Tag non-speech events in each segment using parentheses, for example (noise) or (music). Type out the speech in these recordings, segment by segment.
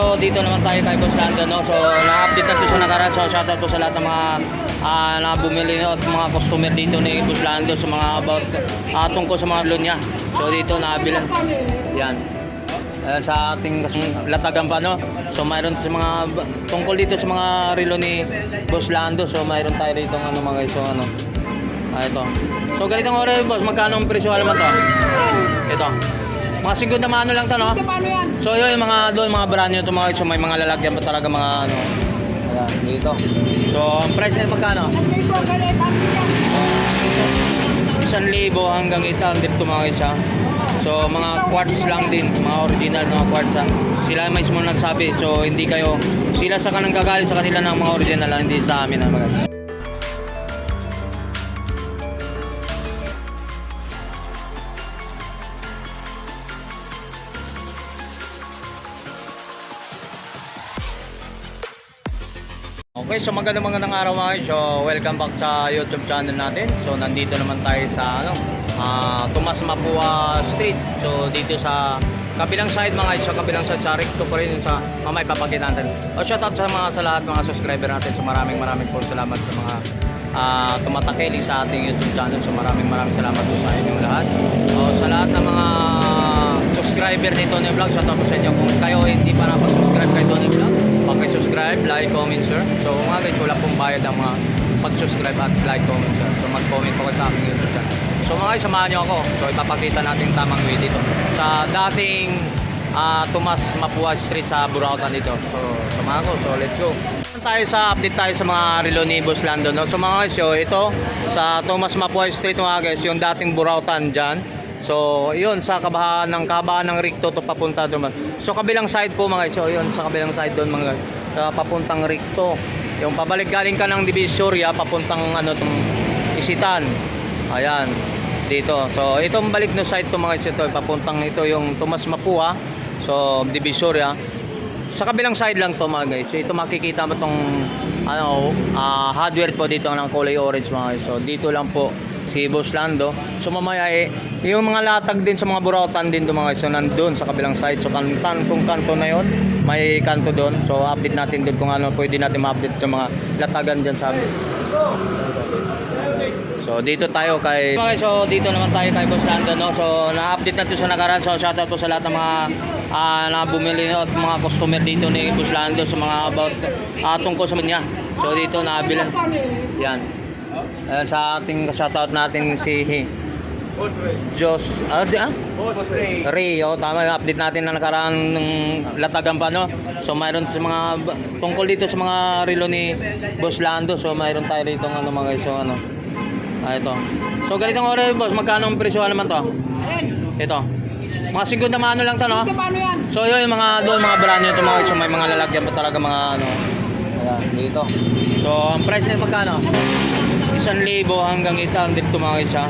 So, dito naman tayo kay Boss Lando, no? So, na-update na ito sa nakaraan. So, shoutout po sa lahat ng mga ah, na bumili at mga customer dito ni Boss Lando sa mga about ah, tungkol sa mga loan niya. So, dito nabilan. Yan. Ayan, sa ating latagan pa, no? So, mayroon sa mga tungkol dito sa mga relo ni Boss Lando. So, mayroon tayo rito ng ano mga. So, ano? Ah, ito. So, ganitong oras, boss. Magkano ang presyo naman to? Ito. Mga 50 mano lang to, no? Paano yan? So yun yung mga doon mga brand new to mga so may mga lalagyan pa talaga mga ano. Ayan, dito. So ang price nila magkano? Ang? Isang libo hanggang itan dito mga isa. So mga quartz lang din, mga original na mga quartz. ah. Sila mismo nagsabi. So hindi kayo sila sa kanang gagalit sa kanila ng mga original hindi sa amin ah, Okay, so magandang magandang araw mga. So, welcome back sa YouTube channel natin. So, nandito naman tayo sa ano, ah, Tomas Mapua Street. So, dito sa kabilang side mga guys, sa kabilang side sa Recto pa rin sa mamay papakita natin. O, shoutout sa mga sa lahat mga subscriber natin. So, maraming maraming po salamat sa mga ah, tumatakiling sa ating YouTube channel. So, maraming maraming salamat po sa inyong lahat. O, sa lahat ng mga subscriber ni Tony Vlog, shoutout po sa inyo. Kung kayo hindi pa nakapag-subscribe kay Tony Vlog, paki-subscribe, like, comment, share. So mga guys, wala pong bayad ang mga pag-subscribe at like, comment, share. So mag-comment po kayo sa aking YouTube channel. So mga guys, samahan niyo ako. So ipapakita natin yung tamang way dito. Sa dating ah, Tomas Mapua Street sa Burautan dito. So samahan ko. So let's go. Tayo sa update tayo sa mga relo ni Lando. No? So mga guys, so, ito sa Tomas Mapua Street mga guys, yung dating Burautan dyan. So, yun, sa kabahaan ng kabahaan ng Ricto to papunta doon. So, kabilang side po mga guys. So, yun, sa kabilang side doon mga guys. Sa papuntang Ricto. Yung pabalik galing ka ng Divisoria, papuntang ano, tong Isitan. Ayan, dito. So, itong balik no side to mga guys. Ito, papuntang ito yung Tomas Mapua. So, Divisoria. Sa kabilang side lang to mga guys. So, ito makikita mo tong ano, ah, hardware po dito ng kulay orange mga guys. So, dito lang po si Boss Lando. So mamaya eh, yung mga latag din sa mga burautan din do mga guys. So nandun sa kabilang side. So kantan kung kanto na yon may kanto doon. So update natin doon kung ano pwede natin ma-update yung mga latagan dyan sa So dito tayo kay Okay, so dito naman tayo kay Boss Lando no. So na-update na 'to sa nakaraan. So shoutout po sa lahat ng mga ah, na bumili at mga customer dito ni Boss Lando sa mga about ah, tungkol sa niya. So dito nabilan. Yan. Ayan, sa ating shoutout natin si Jos, ah, di, ah? Ray, oh, tama update natin na nakaraan ng latagan pa, no? So, mayroon sa mga, tungkol dito sa mga relo ni Boss Lando. So, mayroon tayo rito ng ano mga guys, so ano. Ah, ito. So, ganitong oras, boss, magkano ang presyo naman to? Yan. Ito. Mga 50 mano lang to, no? Paano yan? So, yun yung mga, doon, mga brand to mga. So, may mga lalagyan pa talaga mga, ano, ayan, dito. So, ang price nila magkano? Isang libo hanggang itan dito mga guys, ha?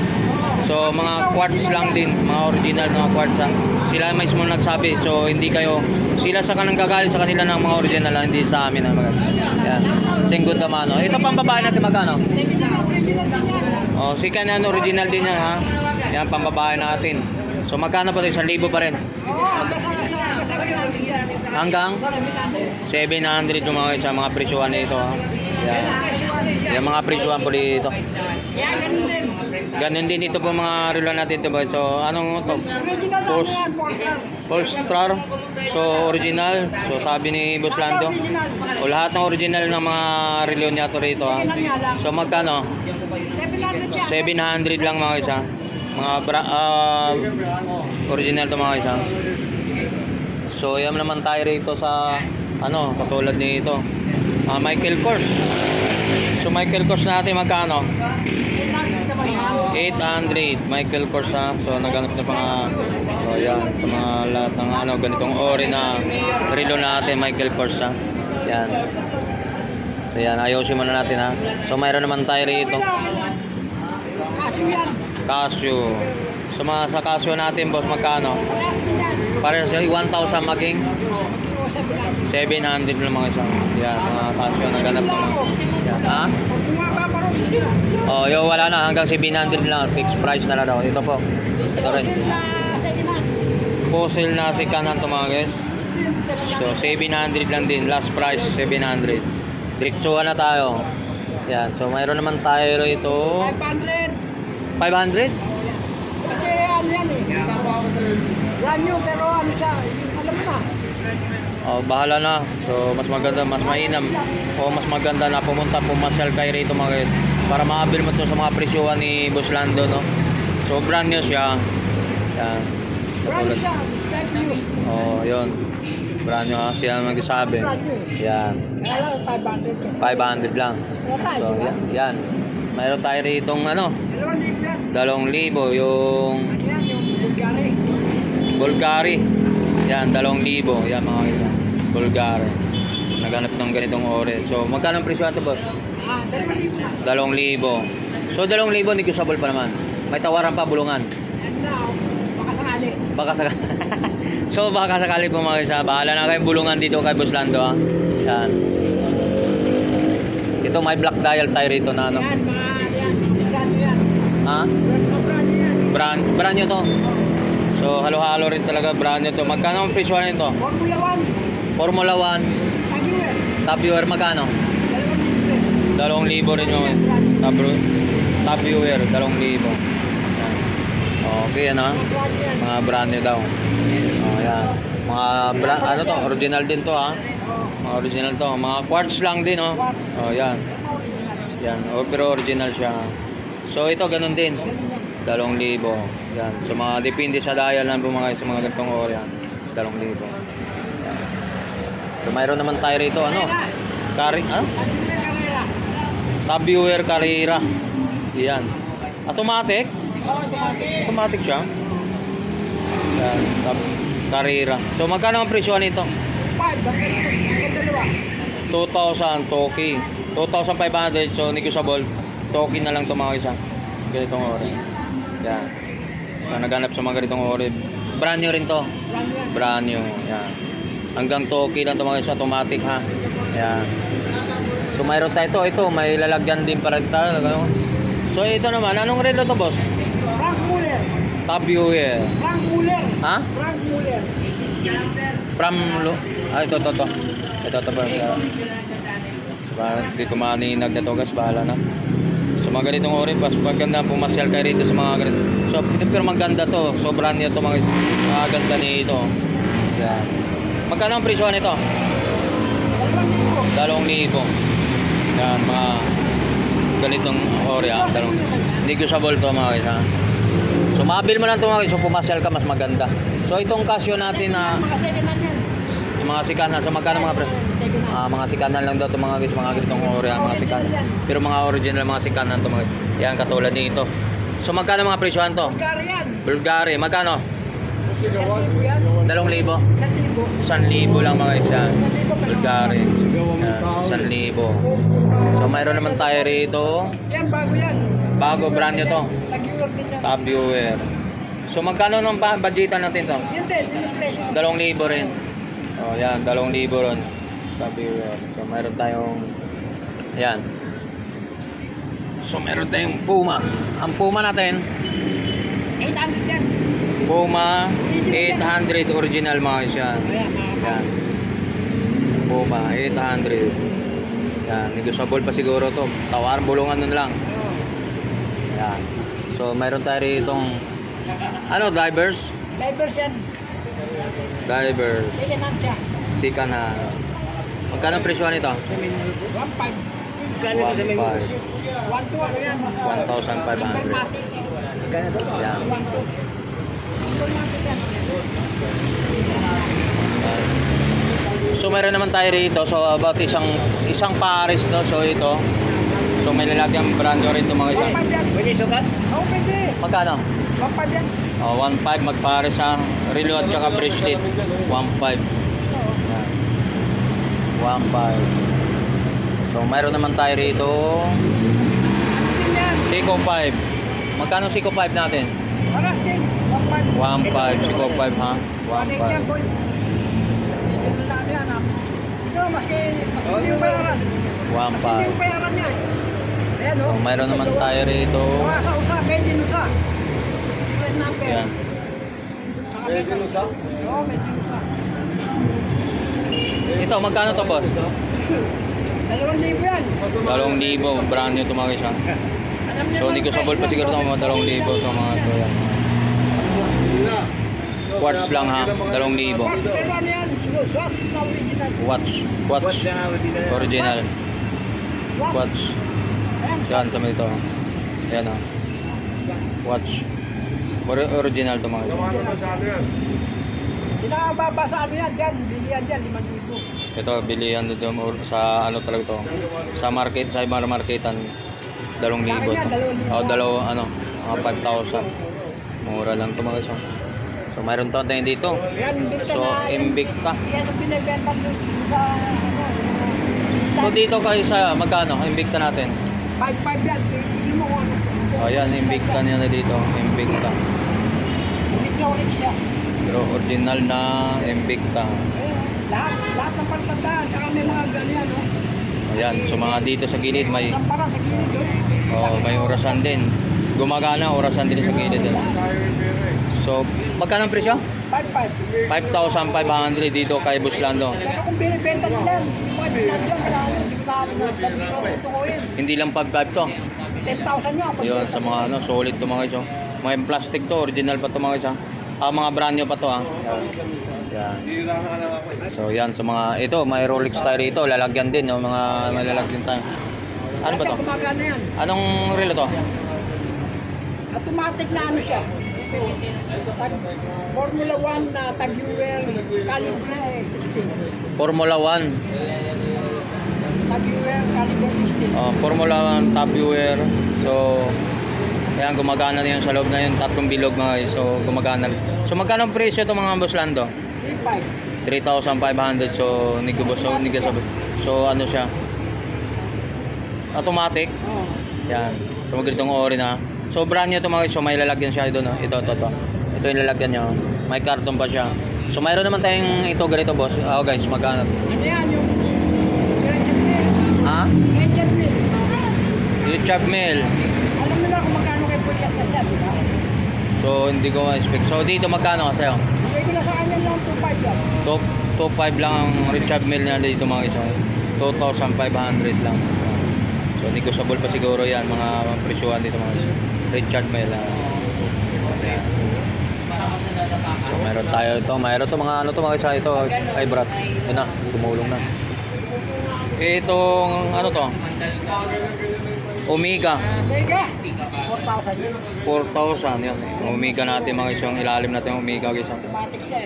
So, mga quartz lang din, mga original na mga quartz, ha? Sila mismo nagsabi. So, hindi kayo, sila sa kanang gagalit sa kanila ng mga original, ha? Hindi sa amin, ha? Mga, yan. Singgot na mano. Ito pang babae natin magkano? Oh, si kanan original din yan, ha? Yan, pang babae natin. So, magkano pa? Isang libo pa rin. Hanggang 700 yung mga sa mga presyuhan nito. Ha? Yan. Yung mga presyuhan po dito. Yan, ganun din. Ganun din ito po mga relo natin ito. So, anong to? Post. Polestar. So, original. So, sabi ni Boss Lando. O lahat ng original ng mga relo niya to rito. Ha? So, magkano? 700 yan. 700 lang mga isa. Mga bra, ah, original to mga isa. So, yan naman tayo rito sa ano, katulad nito. Ah, Michael Kors. So, Michael Kors natin magkano? 800 Michael Kors ha. So, naganap na mga so, yan, sa mga lahat ng ano, ganitong ori na relo natin, Michael Kors ha. Yan. So, yan, ayusin muna natin ha. So, mayroon naman tayo rito. Casio. So mga sa Casio natin, boss, magkano? Para sa 1,000 maging 700 lang mga isa. Yan, mga Casio na ganap na. Yan, ha? Oh, yo wala na hanggang 700 lang, fixed price na lang daw. Ito po. Ito rin. Fossil na si kanan to mga guys. So, namin. 700 lang din. Last price, 700. Diretsuhan na tayo. Yan. So, mayroon naman tayo rito. 500. 500? Kasi ano yan eh. Brand new pero ano siya, alam mo na. Oh, bahala na. So, mas maganda, mas mainam. O mas maganda na pumunta, pumasyal kayo rito mga guys. Para maabil mo to sa mga presyuhan ni Boss Lando, no? So, brand new siya. Yan. Brand new brand. Oh, yun. Brand new ha. Siya ang nagsasabi. Yan. Kaya lang 500 kasi. 500 lang. So, yan. yan. Mayroon tayo rito ano, Dalawang libo yung Ano Bulgari. Bulgari. Yan, dalawang libo. Yan mga kita. Bulgari. Naghanap ng ganitong ore. So, magkano ang presyo ito, boss? Dalawang libo. So, dalawang libo, negotiable pa naman. May tawaran pa, bulungan. And now, baka sakali. (laughs) Baka sakali. so, baka sakali po mga isa. Bahala na kayong bulungan dito kay Boss Lando, ha? Yan. Ito, may black dial tayo rito na ano. Yan, mga yan. Brand yan. Ha? Brand brand yan. Brand, brand nyo to. So, halo-halo rin talaga brand nyo to. Magkano ang presyo nito? Formula 1. Formula 1, Taguer. top viewer, magkano? Dalawang libo rin yung top, top viewer, dalawang libo. Okay, ano. Mga brand new daw. Oh, yan. Mga brand, ano to? Original din to ha? Mga original to. Mga quartz lang din oh. Oh, yan. Yan. Oh, pero original siya. So, ito ganun din. Dalawang libo. Yan. So, mga depende sa dial lang po mga sa mga ganitong ore yan. Dalawang libo. So, mayroon naman tayo rito, ano? Kari, ano? Carrera. Top viewer Carrera. Yan. Automatic? Automatic. Siya. Yan. Top. So, magkano ang presyo nito? 5, bakit bakit dalawa? 2,000 Toki. 2,500 so negotiable. Toki na lang mga isa. Ganitong ore. Yan. So naghanap sa mga ganitong ore. Brand new rin to. Brand new yan. Hanggang Toki lang mga isa. Automatic ha. Yan. So mayroon tayo ito. Ito may lalagyan din para tayo. Ano? So ito naman. Anong relo to boss? Frank Muller. Top viewer. Frank Muller. Ha? Frank Muller. From lo. Ah ito to to. Ito to ba? Para hindi ko maninag na to guys, bahala na. So mga ganitong ori, pas maganda pumasyal kayo rito sa mga ganito. So pero maganda to, sobrang niya to mga mga ganda nito. Yan. Magkano ang presyo nito? Dalawang libo. Yan, mga ganitong. Dalawang, negotiable to mga guys ha. So mabil mo lang to mga guys, so pumasyal ka mas maganda. So itong Casio natin na yung mga sikana, so magkano mga presyo? Hand. Ah, mga sikanan lang daw to mga guys, mga ganitong ori, ah, mga sikanan. Pero mga original mga sikanan to mga yan katulad nito. So magkano mga presyohan to? Bulgari yan. Bulgari, magkano? Isang libo? Isang libo. Isang libo lang mga guys. Bulgari. Isang libo. So mayroon naman tayo rito. Yan, bago yan. Bago brand nyo to. Top viewer. So magkano nung budgetan natin to? Yun din, yun yung presyo. Dalawang libo rin. Oh, yan, dalawang libo ron. Top viewer. So mayroon tayong yan. So meron tayong Puma. Ang Puma natin, 800 yan. Puma 800 original mga mga Yan. Puma 800. Yan, negotiable pa siguro to. Tawaran bulungan nun lang. Yan. So mayroon tayo ritong ano, divers? Divers yan. Divers. Second hand siya. Sika na. Magkano ang presyo nito? 1.5. 1.5. 1 to ano yan? 1,500. Informatic. Yan. 1 to. Informatic yan. So meron naman tayo rito. So about isang isang pares no. So ito. So may lalagyan brand new rin ito mga isa. 1.5 yan. Pwede sukat? Oo, pwede. Magkano? 1.5 yan. Oh, 1.5 magpares sa relo at saka bracelet. 1.5. Yan. 1.5. So mayroon naman tayo rito. Seiko 5. Magkano Seiko 5 natin? Paras din. 1.5. 1.5. Seiko 5 ha? 1.8 yan, 1.5. maski, maski hindi yung bayaran. Maski hindi yung 1.5. bayaran yan. Ayan, So oh. mayroon naman tayo rito. Sa usa, made in usa. Red number. Yan. Made in usa? Oo, made in usa. Ito, magkano to boss? Dalawang libo yan. Dalawang libo, brand new. Alam niyo So, naman hindi ko sabol pa siguro ito mga dalawang libo to mga to yan. Quartz lang ha, dalawang libo. Pero ano yan? Swatch na original. Watch, watch, original. Swatch. Watch, Ayan, yan sa mga ito. Yan ha. Watch. Or- original to mga guys. Hindi na mababasa ano yan dyan. Bilihan dyan, 5,000. Ito, bilihan dito sa ano talaga to. Sa market, sa ibang marketan, dalawang libo. O, dalawa, ano, mga 5,000. Mura lang to mga guys. Oh. So, mayroon to tayo dito. So. Invicta. Ano. So, dito kayo sa, magkano? Invicta natin. 5-5 yan. Tignan mo kung ano. O, yan, Invicta niya na dito. Invicta. Pero original na Invicta. Lahat, lahat ng paltandaan. Tsaka may mga ganyan, no? Ayan, so mga dito sa gilid may Isang parang sa gilid, oh, may orasan din. Gumagana, orasan din sa gilid. din. So, magkano ang presyo? 5-5. 5,500 dito kay Buslando. Kung binibenta nila, hindi lang 5,500 to. 10,000 nyo. pag Yun, binibenta sa mga ano, solid to mga iso. May plastic to, original pa to mga isa. Ah, mga brand new pa to ah. Yan. So yan, sa mga, ito, may Rolex tayo rito, lalagyan din, no? mga malalagyan tayo. Ano ba to? Anong relo to? Automatic na ano siya. Tag, Formula 1 na tag-viewer, calibre eh, 16. Formula 1. Tag-viewer, calibre 16. Uh, Formula 1 top viewer. So, ayan, gumagana na yun sa loob na yun. Tatlong bilog mga guys. So, gumagana. So, magkano ang presyo ito mga boss Lando? 3.5. 3,500. So, nigubos. So. So, ano siya? Automatic. Oh. Yan. So, magritong ori na. So, brand new ito mga guys. So, may lalagyan siya doon. No? Ito, ito, ito. Ito yung lalagyan nyo. May karton pa siya. So, mayroon naman tayong ito ganito boss. Oh guys, magkano? Ano yan yung Richard Mill? Ha? Richard Mill. YouTube mail. Alam mo na kung magkano kay Puyas kasi yan, di ba? So, hindi ko ma-expect. So, dito magkano sa'yo? Bigay ko na sa kanya lang 2.5 yan. Top, top 5 lang ang Richard Mill niya dito mga iso. 2,500 lang. So, negotiable pa siguro yan, mga presyuhan dito mga iso. Richard. Ayan. So, meron tayo ito. Meron to mga ano to mga isa. Ito, ay brat. Yan na, tumulong na. Itong, ano to? Omega. Mega! 4,000 yun. 4,000 yan. Omega natin mga isang ilalim natin Omega guys.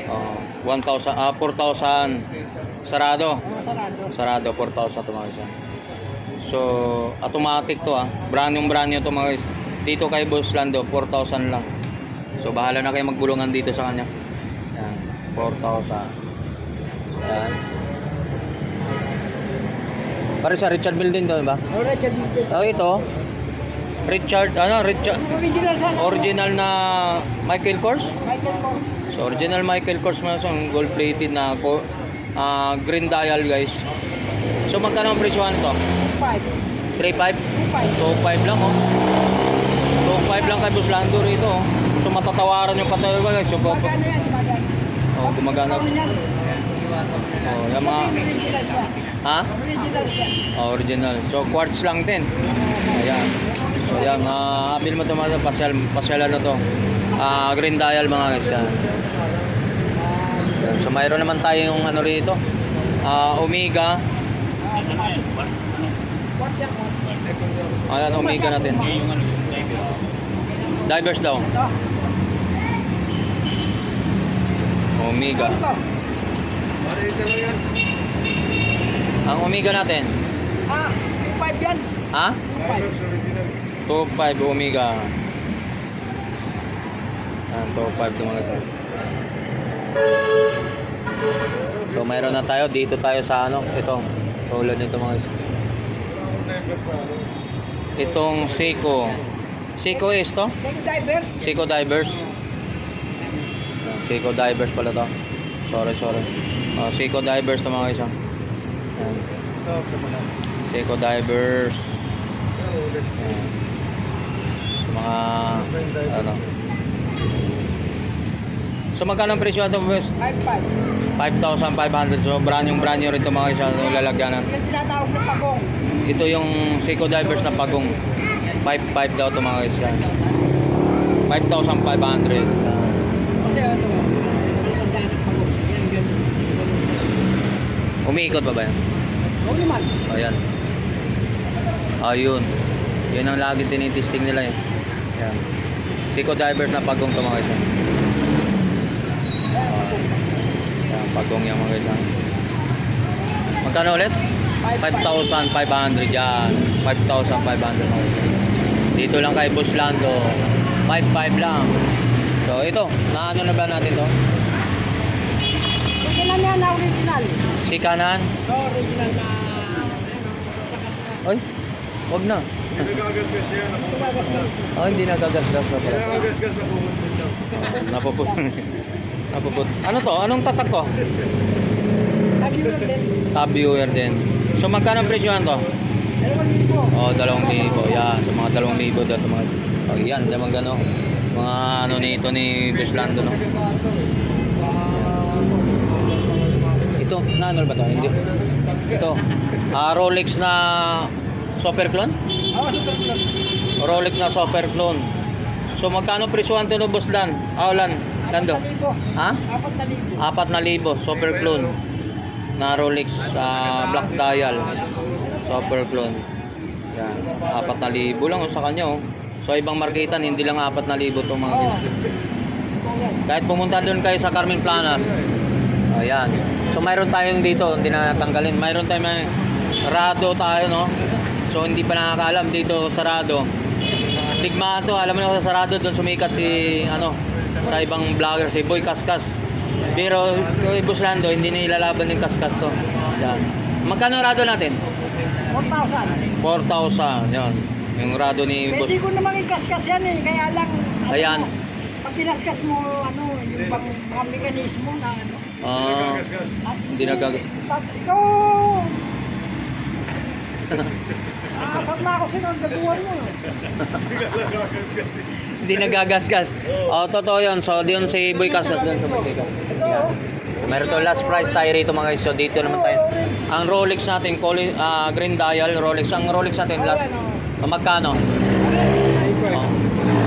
Oh, 1,000, ah, 4,000. Sarado. Sarado? Sarado, 4,000 to mga isa. So, automatic to ah. Brand yung brand new to mga guys. Dito kay Boss Lando, 4,000 lang. So, bahala na kayo magbulungan dito sa kanya. Yan, 4,000. Yan. Pare sa Richard Mill din to, ba? Oh, Richard Mill. Oh, ito. Richard, ano, Richard, Original sa original na Michael Kors. Michael Kors. So, original Michael Kors mo so, gold plated na ah, green dial guys. So, magkano ang presyohan nito? 2.5. 3.5? 2.5. 2.5 lang oh. 2.5 lang kay Boss Lando rito oh. So, matatawaran yung patuloy guys. So? Magkano? oh, gumagana. Ano yan? Oh, yung mga, ha? Original. Oh, original. So, quartz lang din. Ayan. So, yan. Uh, abil mo mga pasyal, pasyal ano to. Ah, green dial mga guys. Yan. So, mayroon naman tayong ano rito. Ah, Omega. Yan? Ayan, Omega natin. Divers daw. Omega. Ang Omega natin. Ah, 2.5 yan. Ha? 2.5. 2.5 Omega. Ayan, 2.5 ito mga guys. So, mayroon na tayo. Dito tayo sa ano. Ito. Tulad nito mga. Itong Seiko. Seiko is to? Take divers. Seiko Divers. Seiko Divers pala to. Sorry, sorry. Oh, Seiko Divers to mga guys. oh. Seiko Divers. Sa mga ano. So magkano ang presyo ito, boss? 5.5. 5,500. So, brand yung brand new rin ito mga isa. So, lalagyanan. Yung tinatawag na pagong. Ito yung Seiko Divers na pagong 5,500 daw ito mga isa. 5,500. Kasi ano. Yan. Umiikot pa ba yan? Oo naman. Ayan. Ayun. Yan ang lagi tinitesting nila eh. Yan. Seiko Divers na pagong ito mga isa. Yan, pagong yung mga isa. Magkano ulit? 5,500 yan. 5,500 mga isa. Dito lang kay Boss Lando. 5,500 lang. So ito, naano na ba natin to? Original yan na original. Si kanan? No, original na... Ay, wag na. Nagagasgas yan. Oh, hindi nagagasgas na pala. Nagagasgas na pumunta siya. Napuput. (laughs) Ano to? Anong tatak ko? Tag-euro din. Viewer din. So magkano ang presyohan to? Libo. Oh, dalawang libo. Yan, sa mga dalawang libo daw ito mga. Oh, yan, yung mga ano, mga ano nito ni Buslando no. Ito, na ano ba to? Hindi. Ito. Ah, Rolex na Super Clone? Oo, super club. Rolex na Super Clone. So magkano presyohan to no Boss Dan? Ah, Lan, Lando. Ha? Apat na libo. Apat na libo, super clone. Na Rolex sa black dial. Super clone. Yan. Apat na libo lang oh, sa kanya oh. So ibang marketan, hindi lang apat na libo itong mga ganito. Kahit pumunta doon kayo sa Carmen Planas. Ayan. So mayroon tayong dito, hindi na natanggalin. Mayroon tayong may Rado tayo no. So hindi pa nakakaalam dito sa Rado. Tigma to, alam mo na sa Sarado doon sumikat si ano sa ibang vlogger si Boy Kaskas. Pero kay Buslando hindi nilalaban ng Kaskas to. Yan. Magkano Rado natin? 4,000. 4,000. Yan. Yung Rado ni Boss. Pwede ko namang ikaskas yan eh. Kaya lang, ano, Ayan. pag kinaskas mo, ano, yung bang, mga mekanismo na ano. Ah. At Hindi nagagas- At ikaw, (laughs) Aasap na ako sino ang gagawan mo. Hindi nagagasgas. Oh, totoo 'yun. So, diyon si Boy Kaskas doon sa Mexico. Ito, oh. Meron to last price tayo rito mga guys. So dito naman tayo. Ang Rolex natin, coli- ah, green dial Rolex. Ang Rolex natin last ah, magkano? Oh,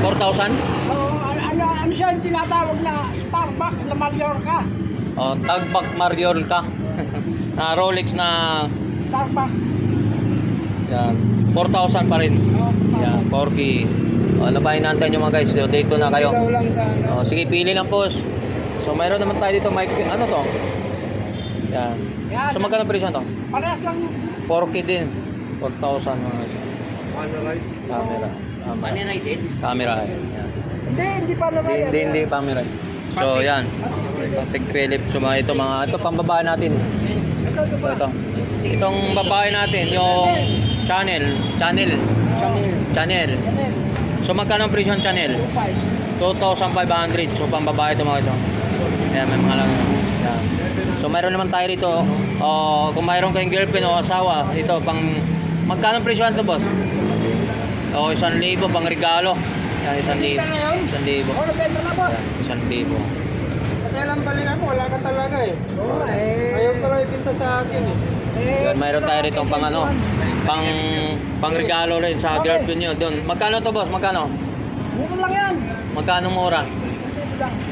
4,000? Oo, ano, ano, ano siya yung tinatawag na Starbucks na Mallorca. Oh, Tagbak Mallorca. na (laughs) Rolex na Starbucks. yan, 4,000 pa rin. Oh, Yan, 4K. Oh, ano ba inaantay nyo mga guys? So, dito na kayo. Ikaw lang sa ano. Oh, sige, pili lang po. So, mayroon naman tayo dito, mic. Ano to? Yan. Yan. So, magkano presyo to? Parehas lang yung 4K din. 4,000 mga. Ano right? Camera. Tama. Camera. Yan. Hindi, hindi pa naman. Hindi, hindi, camera. So, yan. Patek Philip. So, mga ito, mga, ito, pambabae natin. Ito, ito pa. ito. Itong babae natin, yung channel. Channel. Channel. So, magkano ang presyo ng channel? 2,500. So, pambabae ito mga ito. Ayan, may mga lang. Yan. So, mayroon naman tayo rito. Oh, kung mayroon kayong girlfriend o asawa, ito, pang... Magkano presyo ito, boss? O, isang libo, pang regalo. Yan, isang libo. Isang libo. Oh, nabenta na boss. Isang libo. Kailan balikan mo? Wala ka talaga eh. Oo, eh. Ayaw talaga ipinta sa akin eh. Eh, Yan, mayroon tayo rito pang ano, pang pang regalo rin sa girlfriend nyo doon. Magkano to, boss? Magkano? Muro lang yan. Magkano mura?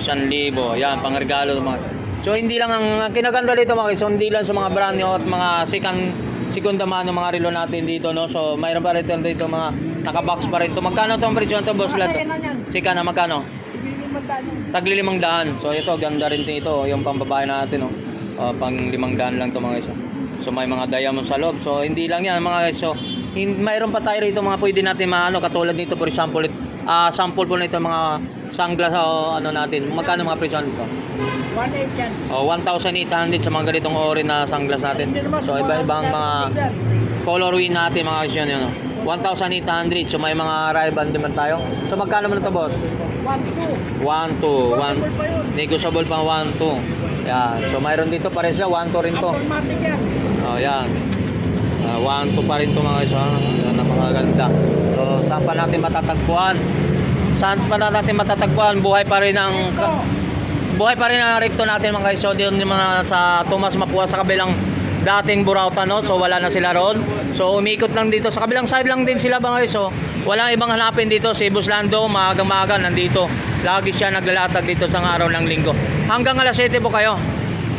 Isang libo. Yan, pang regalo mga. So hindi lang ang kinaganda dito mga so hindi lang sa mga brand new at mga second segunda mano mga relo natin dito no. So mayroon pa rin dito mga naka-box pa rin to. Magkano to ang presyo nito boss second yan. Sika na magkano? Mo daan. So ito ganda rin dito yung pambabae natin no. Uh, pang limang daan lang to mga guys. So may mga diamond sa loob. So hindi lang yan mga guys. So hin- mayroon pa tayo rito mga pwede natin maano katulad nito for example ah sample po nito mga sunglass o ano natin. Magkano mga presyo nito? 1.8 yan. O 1,800 sa mga ganitong ori na sunglass natin. So iba-ibang mga colorway natin mga kasyon yun. no? 1,800. So may mga rival naman tayo. So magkano man ito boss? 1.2. 1, 2, 1. Possible pa yun. Negotiable pang 1, 2. Yan. So mayroon dito pares sila 1, 2 rin to. Automatic yan. Oh, yan. Uh, 1, 2 pa rin to mga kasyon. Napakaganda. Saan pa natin matatagpuan? Saan pa na natin matatagpuan? Buhay pa rin ang... Buhay pa rin ang recto natin mga guys. So, yung mga sa Tomas Mapua sa kabilang dating Burauta, no? So, wala na sila roon. So, umikot lang dito. Sa kabilang side lang din sila mga guys. So, walang ibang hanapin dito. Si Buslando, maagang maaga nandito. Lagi siya naglalatag dito sa araw ng linggo. Hanggang alas 7 po kayo.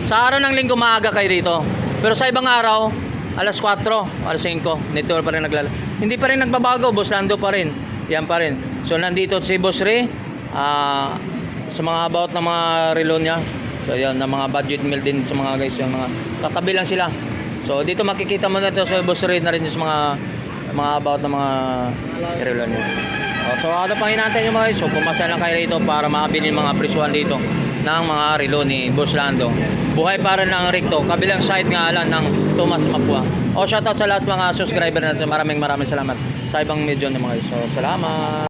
Sa araw ng linggo, maaga kayo dito. Pero sa ibang araw, alas 4, alas 5, dito pa rin naglala. Hindi pa rin nagbabago, Boss Lando pa rin. Yan pa rin. So nandito si Boss Ray, ah, sa mga about ng mga relo niya. So yan, ng mga budget meal din sa mga guys, yung mga katabi lang sila. So dito makikita mo na ito sa Boss Ray na rin sa mga mga about ng mga relo niya. Oh, so ano pang hinantay nyo mga guys? So pumasa lang kayo rito para makabili mga presyuhan dito ng mga relo ni Boss Lando. Buhay para ng Recto, kabilang side nga lang ng Thomas Mapua. O shoutout sa lahat mga subscriber natin. Maraming maraming salamat sa ibang medyo ng mga guys. So salamat.